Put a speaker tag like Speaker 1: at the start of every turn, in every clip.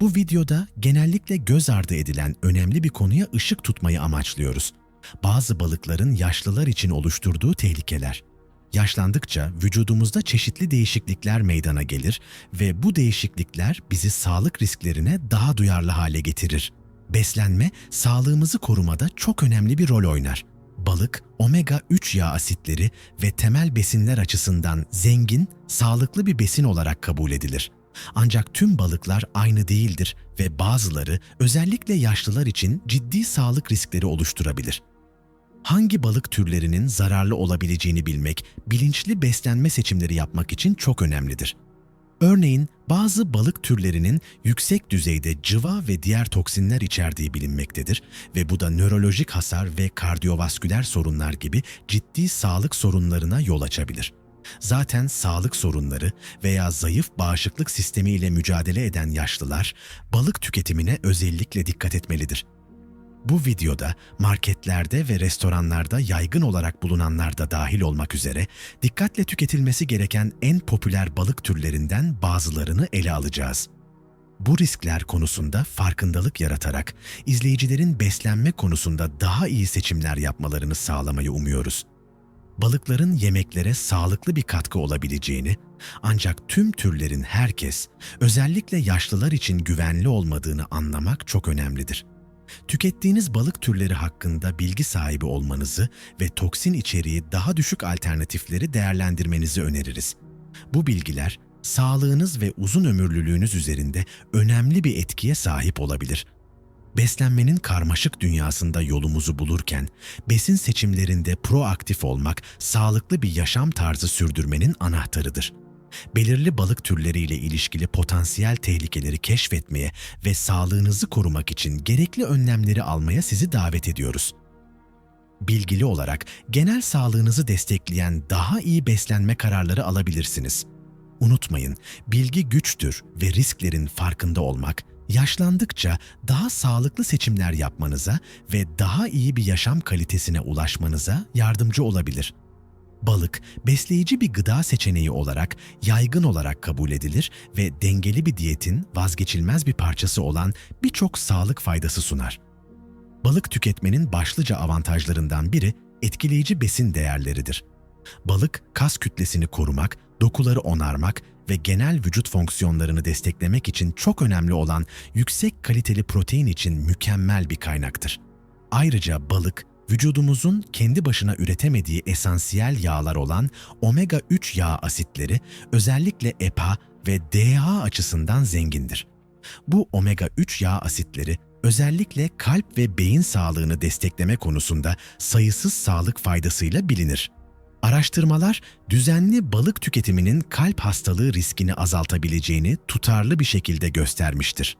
Speaker 1: Bu videoda genellikle göz ardı edilen önemli bir konuya ışık tutmayı amaçlıyoruz. Bazı balıkların yaşlılar için oluşturduğu tehlikeler. Yaşlandıkça vücudumuzda çeşitli değişiklikler meydana gelir ve bu değişiklikler bizi sağlık risklerine daha duyarlı hale getirir. Beslenme, sağlığımızı korumada çok önemli bir rol oynar. Balık, omega-3 yağ asitleri ve temel besinler açısından zengin, sağlıklı bir besin olarak kabul edilir. Ancak tüm balıklar aynı değildir ve bazıları özellikle yaşlılar için ciddi sağlık riskleri oluşturabilir. Hangi balık türlerinin zararlı olabileceğini bilmek, bilinçli beslenme seçimleri yapmak için çok önemlidir. Örneğin bazı balık türlerinin yüksek düzeyde cıva ve diğer toksinler içerdiği bilinmektedir ve bu da nörolojik hasar ve kardiyovasküler sorunlar gibi ciddi sağlık sorunlarına yol açabilir. Zaten sağlık sorunları veya zayıf bağışıklık sistemi ile mücadele eden yaşlılar balık tüketimine özellikle dikkat etmelidir. Bu videoda marketlerde ve restoranlarda yaygın olarak bulunanlar da dahil olmak üzere dikkatle tüketilmesi gereken en popüler balık türlerinden bazılarını ele alacağız. Bu riskler konusunda farkındalık yaratarak izleyicilerin beslenme konusunda daha iyi seçimler yapmalarını sağlamayı umuyoruz. Balıkların yemeklere sağlıklı bir katkı olabileceğini, ancak tüm türlerin herkes, özellikle yaşlılar için güvenli olmadığını anlamak çok önemlidir. Tükettiğiniz balık türleri hakkında bilgi sahibi olmanızı ve toksin içeriği daha düşük alternatifleri değerlendirmenizi öneririz. Bu bilgiler sağlığınız ve uzun ömürlülüğünüz üzerinde önemli bir etkiye sahip olabilir. Beslenmenin karmaşık dünyasında yolumuzu bulurken besin seçimlerinde proaktif olmak sağlıklı bir yaşam tarzı sürdürmenin anahtarıdır belirli balık türleriyle ilişkili potansiyel tehlikeleri keşfetmeye ve sağlığınızı korumak için gerekli önlemleri almaya sizi davet ediyoruz. Bilgili olarak genel sağlığınızı destekleyen daha iyi beslenme kararları alabilirsiniz. Unutmayın, bilgi güçtür ve risklerin farkında olmak, yaşlandıkça daha sağlıklı seçimler yapmanıza ve daha iyi bir yaşam kalitesine ulaşmanıza yardımcı olabilir.'' Balık, besleyici bir gıda seçeneği olarak yaygın olarak kabul edilir ve dengeli bir diyetin vazgeçilmez bir parçası olan birçok sağlık faydası sunar. Balık tüketmenin başlıca avantajlarından biri etkileyici besin değerleridir. Balık, kas kütlesini korumak, dokuları onarmak ve genel vücut fonksiyonlarını desteklemek için çok önemli olan yüksek kaliteli protein için mükemmel bir kaynaktır. Ayrıca balık, vücudumuzun kendi başına üretemediği esansiyel yağlar olan omega-3 yağ asitleri özellikle EPA ve DHA açısından zengindir. Bu omega-3 yağ asitleri özellikle kalp ve beyin sağlığını destekleme konusunda sayısız sağlık faydasıyla bilinir. Araştırmalar düzenli balık tüketiminin kalp hastalığı riskini azaltabileceğini tutarlı bir şekilde göstermiştir.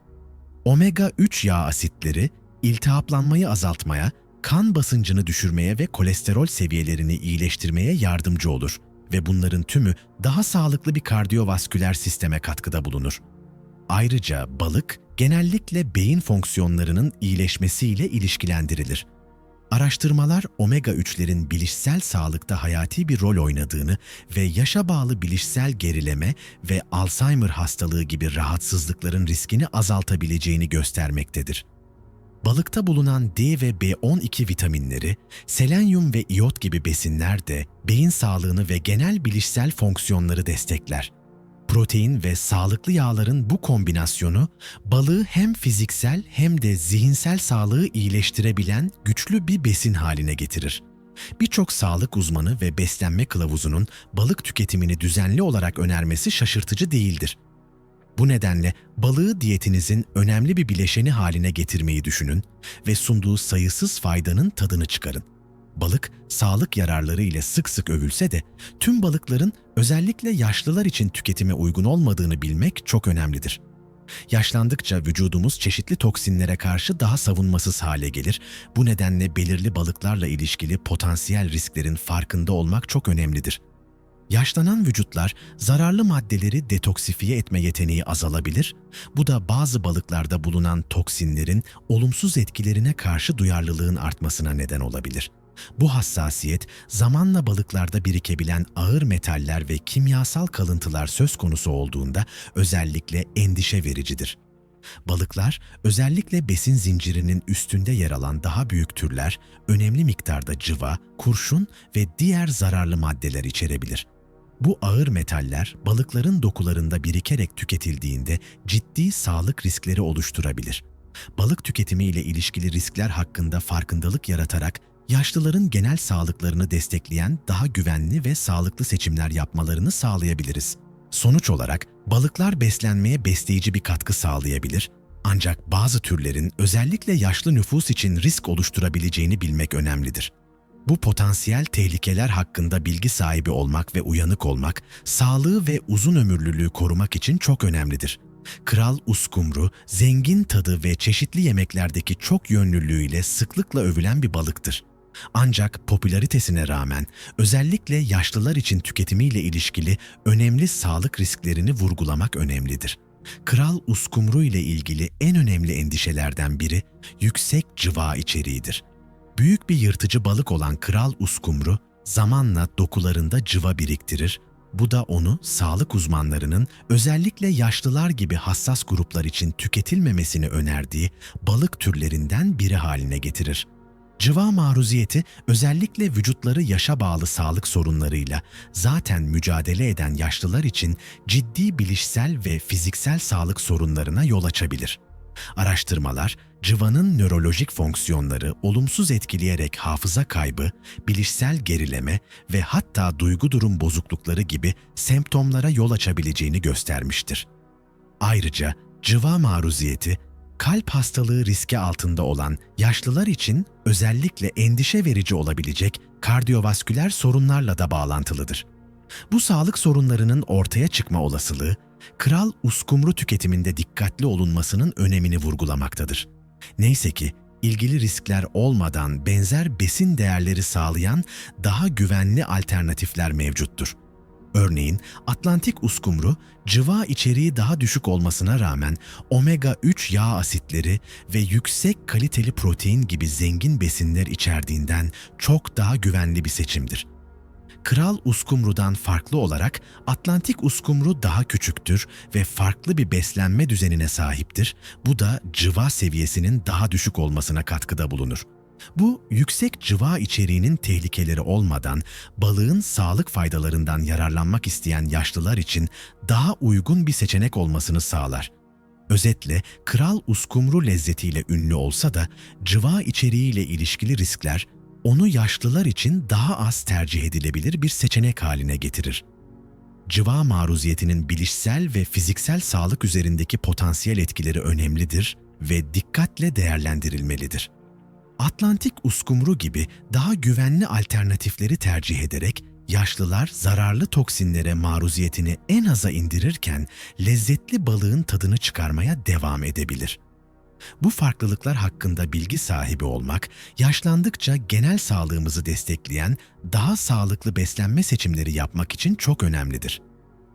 Speaker 1: Omega-3 yağ asitleri iltihaplanmayı azaltmaya kan basıncını düşürmeye ve kolesterol seviyelerini iyileştirmeye yardımcı olur ve bunların tümü daha sağlıklı bir kardiyovasküler sisteme katkıda bulunur. Ayrıca balık genellikle beyin fonksiyonlarının iyileşmesiyle ilişkilendirilir. Araştırmalar omega-3'lerin bilişsel sağlıkta hayati bir rol oynadığını ve yaşa bağlı bilişsel gerileme ve Alzheimer hastalığı gibi rahatsızlıkların riskini azaltabileceğini göstermektedir. Balıkta bulunan D ve B12 vitaminleri, selenyum ve iyot gibi besinler de beyin sağlığını ve genel bilişsel fonksiyonları destekler. Protein ve sağlıklı yağların bu kombinasyonu balığı hem fiziksel hem de zihinsel sağlığı iyileştirebilen güçlü bir besin haline getirir. Birçok sağlık uzmanı ve beslenme kılavuzunun balık tüketimini düzenli olarak önermesi şaşırtıcı değildir. Bu nedenle balığı diyetinizin önemli bir bileşeni haline getirmeyi düşünün ve sunduğu sayısız faydanın tadını çıkarın. Balık, sağlık yararları ile sık sık övülse de tüm balıkların özellikle yaşlılar için tüketime uygun olmadığını bilmek çok önemlidir. Yaşlandıkça vücudumuz çeşitli toksinlere karşı daha savunmasız hale gelir. Bu nedenle belirli balıklarla ilişkili potansiyel risklerin farkında olmak çok önemlidir. Yaşlanan vücutlar zararlı maddeleri detoksifiye etme yeteneği azalabilir. Bu da bazı balıklarda bulunan toksinlerin olumsuz etkilerine karşı duyarlılığın artmasına neden olabilir. Bu hassasiyet zamanla balıklarda birikebilen ağır metaller ve kimyasal kalıntılar söz konusu olduğunda özellikle endişe vericidir. Balıklar, özellikle besin zincirinin üstünde yer alan daha büyük türler, önemli miktarda cıva, kurşun ve diğer zararlı maddeler içerebilir. Bu ağır metaller balıkların dokularında birikerek tüketildiğinde ciddi sağlık riskleri oluşturabilir. Balık tüketimi ile ilişkili riskler hakkında farkındalık yaratarak yaşlıların genel sağlıklarını destekleyen daha güvenli ve sağlıklı seçimler yapmalarını sağlayabiliriz. Sonuç olarak balıklar beslenmeye besleyici bir katkı sağlayabilir ancak bazı türlerin özellikle yaşlı nüfus için risk oluşturabileceğini bilmek önemlidir. Bu potansiyel tehlikeler hakkında bilgi sahibi olmak ve uyanık olmak, sağlığı ve uzun ömürlülüğü korumak için çok önemlidir. Kral uskumru, zengin tadı ve çeşitli yemeklerdeki çok yönlülüğüyle sıklıkla övülen bir balıktır. Ancak popülaritesine rağmen özellikle yaşlılar için tüketimiyle ilişkili önemli sağlık risklerini vurgulamak önemlidir. Kral uskumru ile ilgili en önemli endişelerden biri yüksek cıva içeriğidir. Büyük bir yırtıcı balık olan kral uskumru zamanla dokularında cıva biriktirir. Bu da onu sağlık uzmanlarının özellikle yaşlılar gibi hassas gruplar için tüketilmemesini önerdiği balık türlerinden biri haline getirir. Cıva maruziyeti özellikle vücutları yaşa bağlı sağlık sorunlarıyla zaten mücadele eden yaşlılar için ciddi bilişsel ve fiziksel sağlık sorunlarına yol açabilir. Araştırmalar, cıvanın nörolojik fonksiyonları olumsuz etkileyerek hafıza kaybı, bilişsel gerileme ve hatta duygu durum bozuklukları gibi semptomlara yol açabileceğini göstermiştir. Ayrıca cıva maruziyeti kalp hastalığı riski altında olan yaşlılar için özellikle endişe verici olabilecek kardiyovasküler sorunlarla da bağlantılıdır. Bu sağlık sorunlarının ortaya çıkma olasılığı, kral uskumru tüketiminde dikkatli olunmasının önemini vurgulamaktadır. Neyse ki ilgili riskler olmadan benzer besin değerleri sağlayan daha güvenli alternatifler mevcuttur. Örneğin Atlantik uskumru cıva içeriği daha düşük olmasına rağmen omega-3 yağ asitleri ve yüksek kaliteli protein gibi zengin besinler içerdiğinden çok daha güvenli bir seçimdir. Kral uskumrudan farklı olarak Atlantik uskumru daha küçüktür ve farklı bir beslenme düzenine sahiptir. Bu da cıva seviyesinin daha düşük olmasına katkıda bulunur. Bu yüksek cıva içeriğinin tehlikeleri olmadan balığın sağlık faydalarından yararlanmak isteyen yaşlılar için daha uygun bir seçenek olmasını sağlar. Özetle kral uskumru lezzetiyle ünlü olsa da cıva içeriğiyle ilişkili riskler onu yaşlılar için daha az tercih edilebilir bir seçenek haline getirir. Cıva maruziyetinin bilişsel ve fiziksel sağlık üzerindeki potansiyel etkileri önemlidir ve dikkatle değerlendirilmelidir. Atlantik uskumru gibi daha güvenli alternatifleri tercih ederek yaşlılar zararlı toksinlere maruziyetini en aza indirirken lezzetli balığın tadını çıkarmaya devam edebilir. Bu farklılıklar hakkında bilgi sahibi olmak, yaşlandıkça genel sağlığımızı destekleyen daha sağlıklı beslenme seçimleri yapmak için çok önemlidir.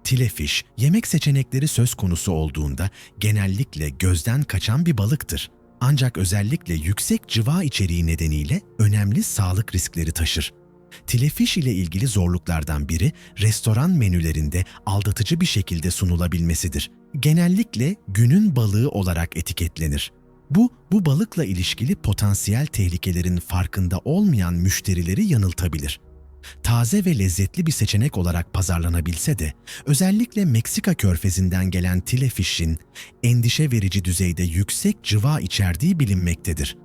Speaker 1: Tilefiş, yemek seçenekleri söz konusu olduğunda genellikle gözden kaçan bir balıktır. Ancak özellikle yüksek cıva içeriği nedeniyle önemli sağlık riskleri taşır. Tilefiş ile ilgili zorluklardan biri restoran menülerinde aldatıcı bir şekilde sunulabilmesidir. Genellikle günün balığı olarak etiketlenir. Bu, bu balıkla ilişkili potansiyel tehlikelerin farkında olmayan müşterileri yanıltabilir taze ve lezzetli bir seçenek olarak pazarlanabilse de özellikle Meksika körfezinden gelen tilefişin endişe verici düzeyde yüksek cıva içerdiği bilinmektedir.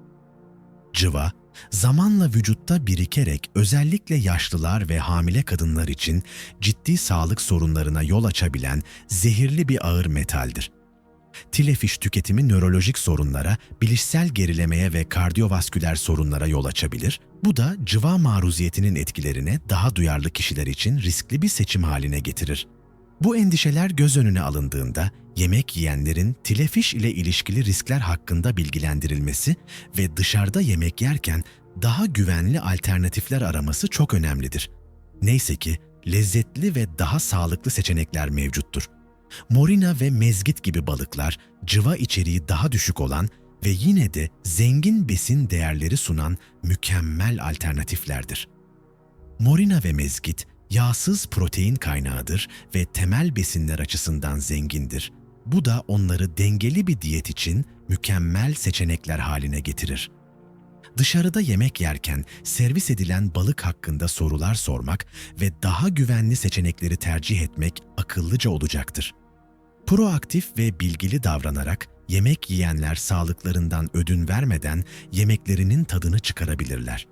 Speaker 1: Cıva, zamanla vücutta birikerek özellikle yaşlılar ve hamile kadınlar için ciddi sağlık sorunlarına yol açabilen zehirli bir ağır metaldir. Tilefiş tüketimi nörolojik sorunlara, bilişsel gerilemeye ve kardiyovasküler sorunlara yol açabilir. Bu da cıva maruziyetinin etkilerine daha duyarlı kişiler için riskli bir seçim haline getirir. Bu endişeler göz önüne alındığında yemek yiyenlerin tilefiş ile ilişkili riskler hakkında bilgilendirilmesi ve dışarıda yemek yerken daha güvenli alternatifler araması çok önemlidir. Neyse ki lezzetli ve daha sağlıklı seçenekler mevcuttur. Morina ve mezgit gibi balıklar cıva içeriği daha düşük olan ve yine de zengin besin değerleri sunan mükemmel alternatiflerdir. Morina ve mezgit yağsız protein kaynağıdır ve temel besinler açısından zengindir. Bu da onları dengeli bir diyet için mükemmel seçenekler haline getirir. Dışarıda yemek yerken servis edilen balık hakkında sorular sormak ve daha güvenli seçenekleri tercih etmek akıllıca olacaktır. Proaktif ve bilgili davranarak yemek yiyenler sağlıklarından ödün vermeden yemeklerinin tadını çıkarabilirler.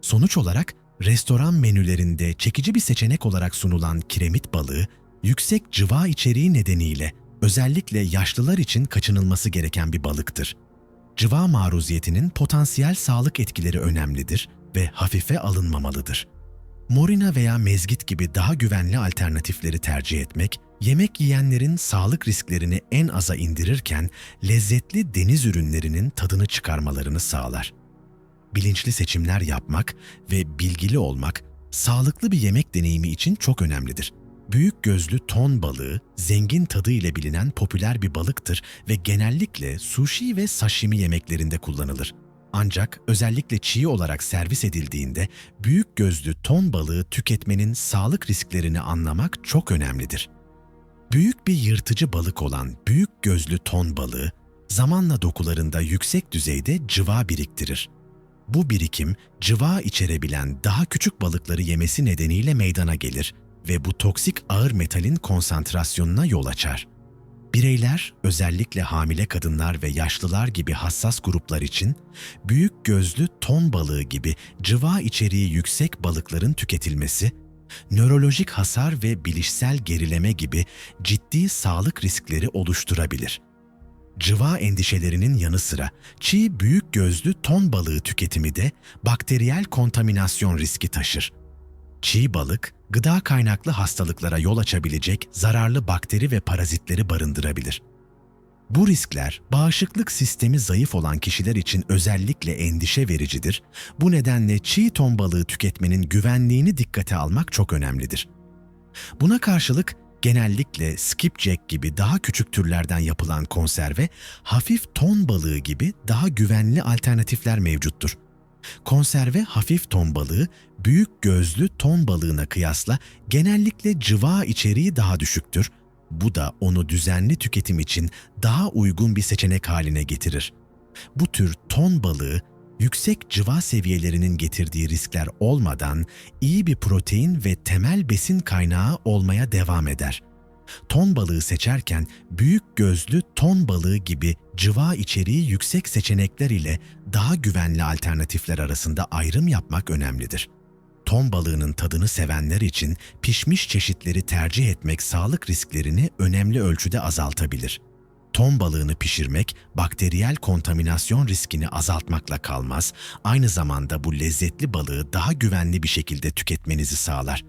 Speaker 1: Sonuç olarak restoran menülerinde çekici bir seçenek olarak sunulan kiremit balığı, yüksek cıva içeriği nedeniyle özellikle yaşlılar için kaçınılması gereken bir balıktır. Cıva maruziyetinin potansiyel sağlık etkileri önemlidir ve hafife alınmamalıdır. Morina veya mezgit gibi daha güvenli alternatifleri tercih etmek, yemek yiyenlerin sağlık risklerini en aza indirirken lezzetli deniz ürünlerinin tadını çıkarmalarını sağlar. Bilinçli seçimler yapmak ve bilgili olmak sağlıklı bir yemek deneyimi için çok önemlidir. Büyük gözlü ton balığı, zengin tadı ile bilinen popüler bir balıktır ve genellikle sushi ve sashimi yemeklerinde kullanılır. Ancak özellikle çiğ olarak servis edildiğinde büyük gözlü ton balığı tüketmenin sağlık risklerini anlamak çok önemlidir. Büyük bir yırtıcı balık olan büyük gözlü ton balığı, zamanla dokularında yüksek düzeyde cıva biriktirir. Bu birikim, cıva içerebilen daha küçük balıkları yemesi nedeniyle meydana gelir ve bu toksik ağır metalin konsantrasyonuna yol açar. Bireyler, özellikle hamile kadınlar ve yaşlılar gibi hassas gruplar için büyük gözlü ton balığı gibi cıva içeriği yüksek balıkların tüketilmesi, nörolojik hasar ve bilişsel gerileme gibi ciddi sağlık riskleri oluşturabilir. Cıva endişelerinin yanı sıra çiğ büyük gözlü ton balığı tüketimi de bakteriyel kontaminasyon riski taşır. Çiğ balık, gıda kaynaklı hastalıklara yol açabilecek zararlı bakteri ve parazitleri barındırabilir. Bu riskler bağışıklık sistemi zayıf olan kişiler için özellikle endişe vericidir. Bu nedenle çiğ ton balığı tüketmenin güvenliğini dikkate almak çok önemlidir. Buna karşılık genellikle skipjack gibi daha küçük türlerden yapılan konserve, hafif ton balığı gibi daha güvenli alternatifler mevcuttur. Konserve hafif ton balığı, büyük gözlü ton balığına kıyasla genellikle cıva içeriği daha düşüktür. Bu da onu düzenli tüketim için daha uygun bir seçenek haline getirir. Bu tür ton balığı, yüksek cıva seviyelerinin getirdiği riskler olmadan iyi bir protein ve temel besin kaynağı olmaya devam eder. Ton balığı seçerken büyük gözlü ton balığı gibi cıva içeriği yüksek seçenekler ile daha güvenli alternatifler arasında ayrım yapmak önemlidir. Ton balığının tadını sevenler için pişmiş çeşitleri tercih etmek sağlık risklerini önemli ölçüde azaltabilir. Ton balığını pişirmek bakteriyel kontaminasyon riskini azaltmakla kalmaz, aynı zamanda bu lezzetli balığı daha güvenli bir şekilde tüketmenizi sağlar.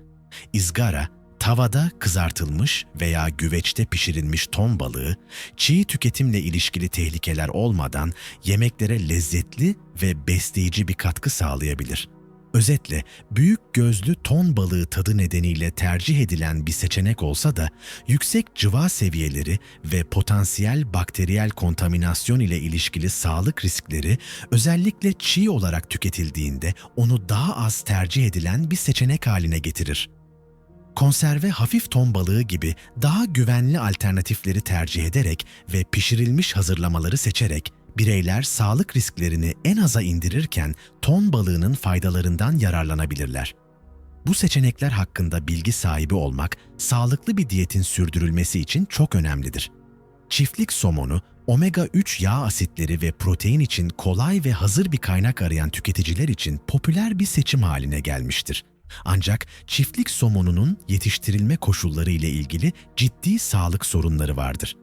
Speaker 1: İzgara, tavada kızartılmış veya güveçte pişirilmiş ton balığı, çiğ tüketimle ilişkili tehlikeler olmadan yemeklere lezzetli ve besleyici bir katkı sağlayabilir. Özetle büyük gözlü ton balığı tadı nedeniyle tercih edilen bir seçenek olsa da yüksek cıva seviyeleri ve potansiyel bakteriyel kontaminasyon ile ilişkili sağlık riskleri özellikle çiğ olarak tüketildiğinde onu daha az tercih edilen bir seçenek haline getirir. Konserve hafif ton balığı gibi daha güvenli alternatifleri tercih ederek ve pişirilmiş hazırlamaları seçerek bireyler sağlık risklerini en aza indirirken ton balığının faydalarından yararlanabilirler. Bu seçenekler hakkında bilgi sahibi olmak, sağlıklı bir diyetin sürdürülmesi için çok önemlidir. Çiftlik somonu, omega-3 yağ asitleri ve protein için kolay ve hazır bir kaynak arayan tüketiciler için popüler bir seçim haline gelmiştir. Ancak çiftlik somonunun yetiştirilme koşulları ile ilgili ciddi sağlık sorunları vardır.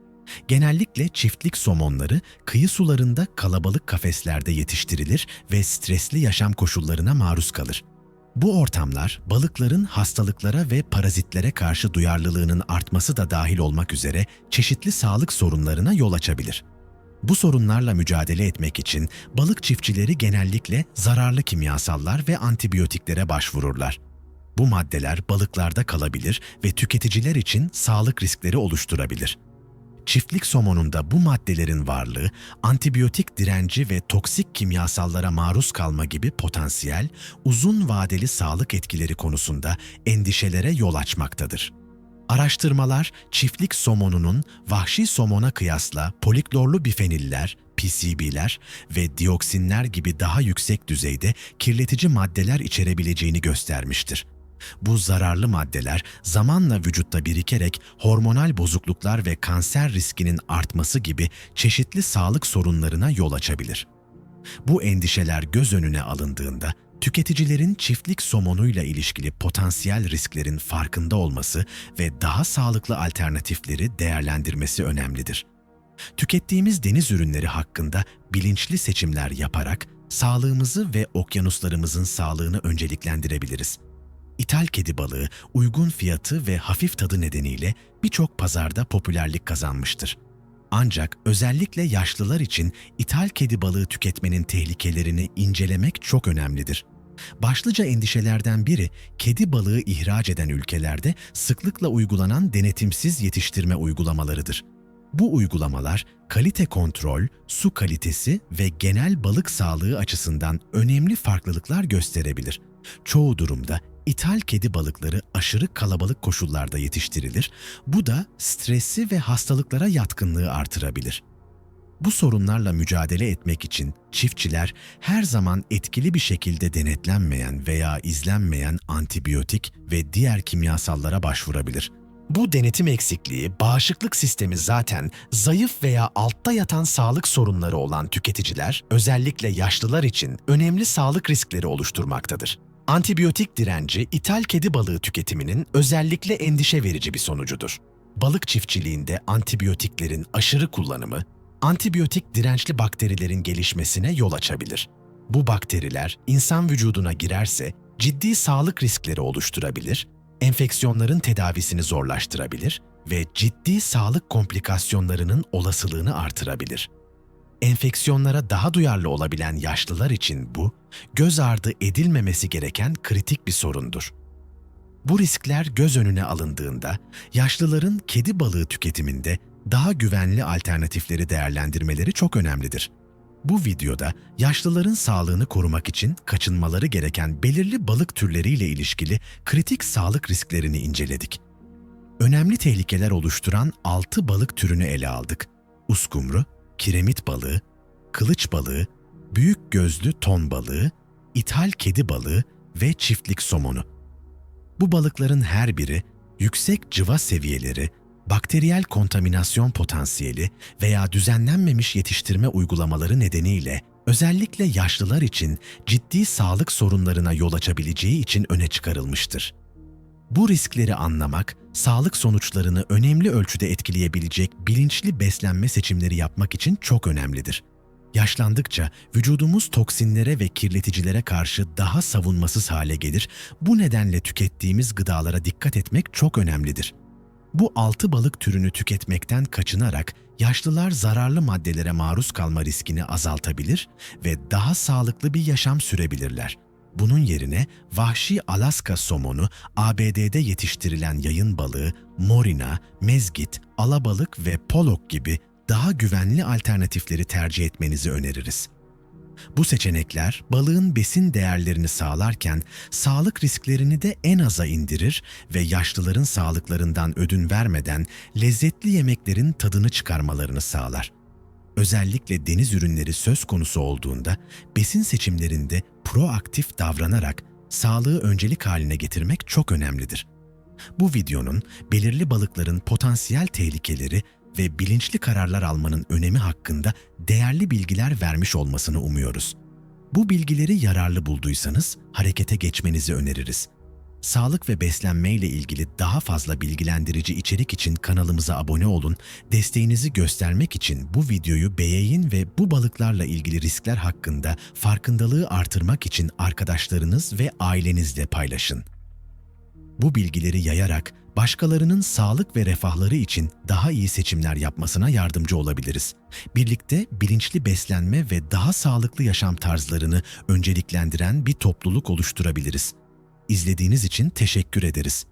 Speaker 1: Genellikle çiftlik somonları kıyı sularında kalabalık kafeslerde yetiştirilir ve stresli yaşam koşullarına maruz kalır. Bu ortamlar balıkların hastalıklara ve parazitlere karşı duyarlılığının artması da dahil olmak üzere çeşitli sağlık sorunlarına yol açabilir. Bu sorunlarla mücadele etmek için balık çiftçileri genellikle zararlı kimyasallar ve antibiyotiklere başvururlar. Bu maddeler balıklarda kalabilir ve tüketiciler için sağlık riskleri oluşturabilir. Çiftlik somonunda bu maddelerin varlığı, antibiyotik direnci ve toksik kimyasallara maruz kalma gibi potansiyel, uzun vadeli sağlık etkileri konusunda endişelere yol açmaktadır. Araştırmalar çiftlik somonunun vahşi somona kıyasla poliklorlu bifeniller, PCB'ler ve dioksinler gibi daha yüksek düzeyde kirletici maddeler içerebileceğini göstermiştir. Bu zararlı maddeler zamanla vücutta birikerek hormonal bozukluklar ve kanser riskinin artması gibi çeşitli sağlık sorunlarına yol açabilir. Bu endişeler göz önüne alındığında tüketicilerin çiftlik somonuyla ilişkili potansiyel risklerin farkında olması ve daha sağlıklı alternatifleri değerlendirmesi önemlidir. Tükettiğimiz deniz ürünleri hakkında bilinçli seçimler yaparak sağlığımızı ve okyanuslarımızın sağlığını önceliklendirebiliriz. İthal kedi balığı uygun fiyatı ve hafif tadı nedeniyle birçok pazarda popülerlik kazanmıştır. Ancak özellikle yaşlılar için ithal kedi balığı tüketmenin tehlikelerini incelemek çok önemlidir. Başlıca endişelerden biri kedi balığı ihraç eden ülkelerde sıklıkla uygulanan denetimsiz yetiştirme uygulamalarıdır. Bu uygulamalar kalite kontrol, su kalitesi ve genel balık sağlığı açısından önemli farklılıklar gösterebilir. Çoğu durumda ithal kedi balıkları aşırı kalabalık koşullarda yetiştirilir. Bu da stresi ve hastalıklara yatkınlığı artırabilir. Bu sorunlarla mücadele etmek için çiftçiler her zaman etkili bir şekilde denetlenmeyen veya izlenmeyen antibiyotik ve diğer kimyasallara başvurabilir. Bu denetim eksikliği, bağışıklık sistemi zaten zayıf veya altta yatan sağlık sorunları olan tüketiciler, özellikle yaşlılar için önemli sağlık riskleri oluşturmaktadır. Antibiyotik direnci ithal kedi balığı tüketiminin özellikle endişe verici bir sonucudur. Balık çiftçiliğinde antibiyotiklerin aşırı kullanımı, antibiyotik dirençli bakterilerin gelişmesine yol açabilir. Bu bakteriler insan vücuduna girerse ciddi sağlık riskleri oluşturabilir, enfeksiyonların tedavisini zorlaştırabilir ve ciddi sağlık komplikasyonlarının olasılığını artırabilir. Enfeksiyonlara daha duyarlı olabilen yaşlılar için bu, göz ardı edilmemesi gereken kritik bir sorundur. Bu riskler göz önüne alındığında yaşlıların kedi balığı tüketiminde daha güvenli alternatifleri değerlendirmeleri çok önemlidir. Bu videoda yaşlıların sağlığını korumak için kaçınmaları gereken belirli balık türleriyle ilişkili kritik sağlık risklerini inceledik. Önemli tehlikeler oluşturan 6 balık türünü ele aldık. Uskumru, kiremit balığı, kılıç balığı, büyük gözlü ton balığı, ithal kedi balığı ve çiftlik somonu. Bu balıkların her biri yüksek cıva seviyeleri, bakteriyel kontaminasyon potansiyeli veya düzenlenmemiş yetiştirme uygulamaları nedeniyle özellikle yaşlılar için ciddi sağlık sorunlarına yol açabileceği için öne çıkarılmıştır. Bu riskleri anlamak, sağlık sonuçlarını önemli ölçüde etkileyebilecek bilinçli beslenme seçimleri yapmak için çok önemlidir. Yaşlandıkça vücudumuz toksinlere ve kirleticilere karşı daha savunmasız hale gelir. Bu nedenle tükettiğimiz gıdalara dikkat etmek çok önemlidir. Bu altı balık türünü tüketmekten kaçınarak yaşlılar zararlı maddelere maruz kalma riskini azaltabilir ve daha sağlıklı bir yaşam sürebilirler. Bunun yerine vahşi Alaska somonu, ABD'de yetiştirilen yayın balığı, morina, mezgit, alabalık ve polok gibi daha güvenli alternatifleri tercih etmenizi öneririz. Bu seçenekler balığın besin değerlerini sağlarken sağlık risklerini de en aza indirir ve yaşlıların sağlıklarından ödün vermeden lezzetli yemeklerin tadını çıkarmalarını sağlar. Özellikle deniz ürünleri söz konusu olduğunda besin seçimlerinde proaktif davranarak sağlığı öncelik haline getirmek çok önemlidir. Bu videonun belirli balıkların potansiyel tehlikeleri ve bilinçli kararlar almanın önemi hakkında değerli bilgiler vermiş olmasını umuyoruz. Bu bilgileri yararlı bulduysanız harekete geçmenizi öneririz. Sağlık ve beslenme ile ilgili daha fazla bilgilendirici içerik için kanalımıza abone olun. Desteğinizi göstermek için bu videoyu beğenin ve bu balıklarla ilgili riskler hakkında farkındalığı artırmak için arkadaşlarınız ve ailenizle paylaşın. Bu bilgileri yayarak başkalarının sağlık ve refahları için daha iyi seçimler yapmasına yardımcı olabiliriz. Birlikte bilinçli beslenme ve daha sağlıklı yaşam tarzlarını önceliklendiren bir topluluk oluşturabiliriz. İzlediğiniz için teşekkür ederiz.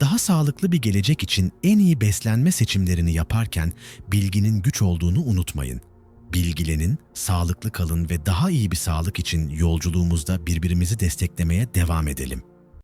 Speaker 1: Daha sağlıklı bir gelecek için en iyi beslenme seçimlerini yaparken bilginin güç olduğunu unutmayın. Bilgilenin, sağlıklı kalın ve daha iyi bir sağlık için yolculuğumuzda birbirimizi desteklemeye devam edelim.